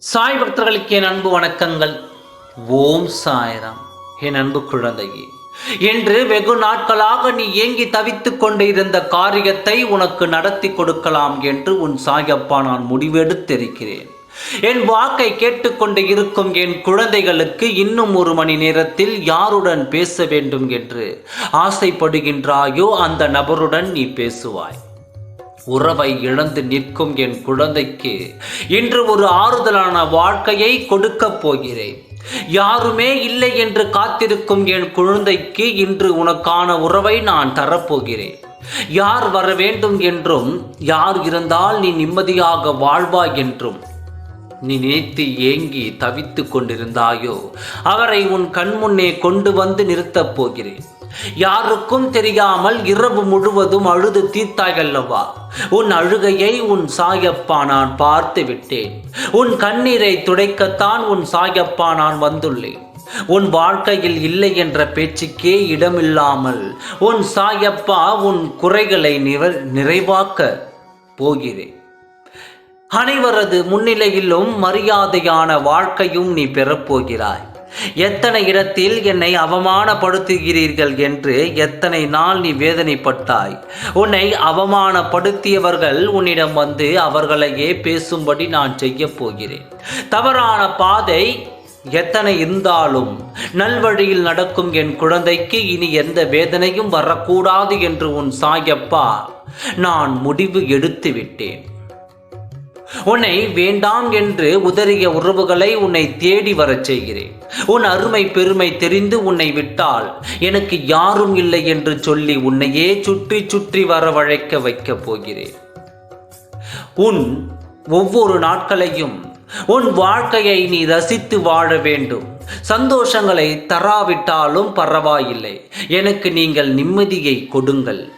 சாய் பக்தர்களுக்கு என் அன்பு வணக்கங்கள். ஓம் சாய்ராம். என் அன்பு குழந்தையே என்று வெகு நாட்களாக நீ ஏங்கி தவித்துக் கொண்டு இருந்த காரியத்தை உனக்கு நடத்தி கொடுக்கலாம் என்று உன் சாயப்பா நான் முடிவெடுத்திருக்கிறேன். என் வாக்கை கேட்டுக்கொண்டு இருக்கும் என் குழந்தைகளுக்கு இன்னும் ஒரு மணி நேரத்தில் யாருடன் பேச வேண்டும் என்று ஆசைப்படுகின்றாயோ அந்த நபருடன் நீ பேசுவாய். உறவை இழந்து நிற்கும் என் குழந்தைக்கு இன்று ஒரு ஆறுதலான வாழ்க்கையை கொடுக்கப் போகிறேன். யாருமே இல்லை என்று காத்திருக்கும் என் குழந்தைக்கு இன்று உனக்கான உறவை நான் தரப்போகிறேன். யார் வர வேண்டும் என்றும் யார் இருந்தால் நீ நிம்மதியாக வாழ்வாய் என்றும். நீ நினைத்து ஏங்கி தவித்துக் கொண்டிருந்தாயோ அவரை உன் கண்முன்னே கொண்டு வந்து நிறுத்தப் போகிறேன். யாருக்கும் தெரியாமல் இரவு முழுவதும் அழுது தீர்த்தாயல்லவா? உன் அழுகையை உன் சாயப்பா நான் பார்த்து விட்டேன். உன் கண்ணீரை துடைக்கத்தான் உன் சாயப்பா நான் வந்துள்ளேன். உன் வாழ்க்கையில் இல்லை என்ற பேச்சுக்கே இடமில்லாமல் உன் சாயப்பா உன் குறைகளை நிறைவாக்க போகிறேன். அனைவரது முன்னிலையிலும் மரியாதையான வாழ்க்கையும் நீ பெறப்போகிறாய். எத்தனை இடத்தில் என்னை அவமானப்படுத்துகிறீர்கள் என்று எத்தனை நாள் நீ வேதனைப்பட்டாய்? உன்னை அவமானப்படுத்தியவர்கள் உன்னிடம் வந்து அவர்களையே பேசும்படி நான் செய்ய போகிறேன். தவறான பாதை எத்தனை இருந்தாலும் நல்வழியில் நடக்கும் என் குழந்தைக்கு இனி எந்த வேதனையும் வரக்கூடாது என்று உன் சாயப்பா நான் முடிவு எடுத்து விட்டேன் உன்னை வேண்டாம் என்று உதறிய உறவுகளை உன்னை தேடி வரச் செய்கிறேன். உன் அருமை பெருமை தெரிந்து உன்னை விட்டால் எனக்கு யாரும் இல்லை என்று சொல்லி உன்னையே சுற்றி சுற்றி வரவழைக்க வைக்கப் போகிறேன். உன் ஒவ்வொரு நாட்களையும் உன் வாழ்க்கையை நீ ரசித்து வாழ வேண்டும். சந்தோஷங்களை தராவிட்டாலும் பரவாயில்லை. எனக்கு நீங்கள் நிம்மதியை கொடுங்கள்.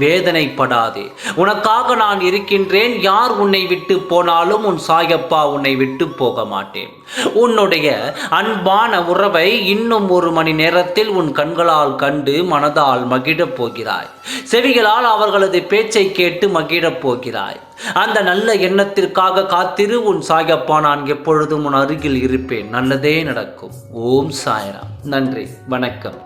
வேதனைப்படாதே. உனக்காக நான் இருக்கின்றேன் யார் உன்னை விட்டு போனாலும் உன் சாயப்பா உன்னை விட்டு போக மாட்டேன் உன்னுடைய அன்பான உறவை இன்னும் ஒரு மணி நேரத்தில் உன் கண்களால் கண்டு மனதால் மகிழப் போகிறாய். செவிகளால் அவர்களது பேச்சை கேட்டு மகிழப் போகிறாய். அந்த நல்ல எண்ணத்திற்காக காத்திரு உன் சாயப்பா நான் எப்பொழுதும் உன் அருகில் இருப்பேன். நல்லதே நடக்கும். ஓம் சாய்ராம். நன்றி. வணக்கம்.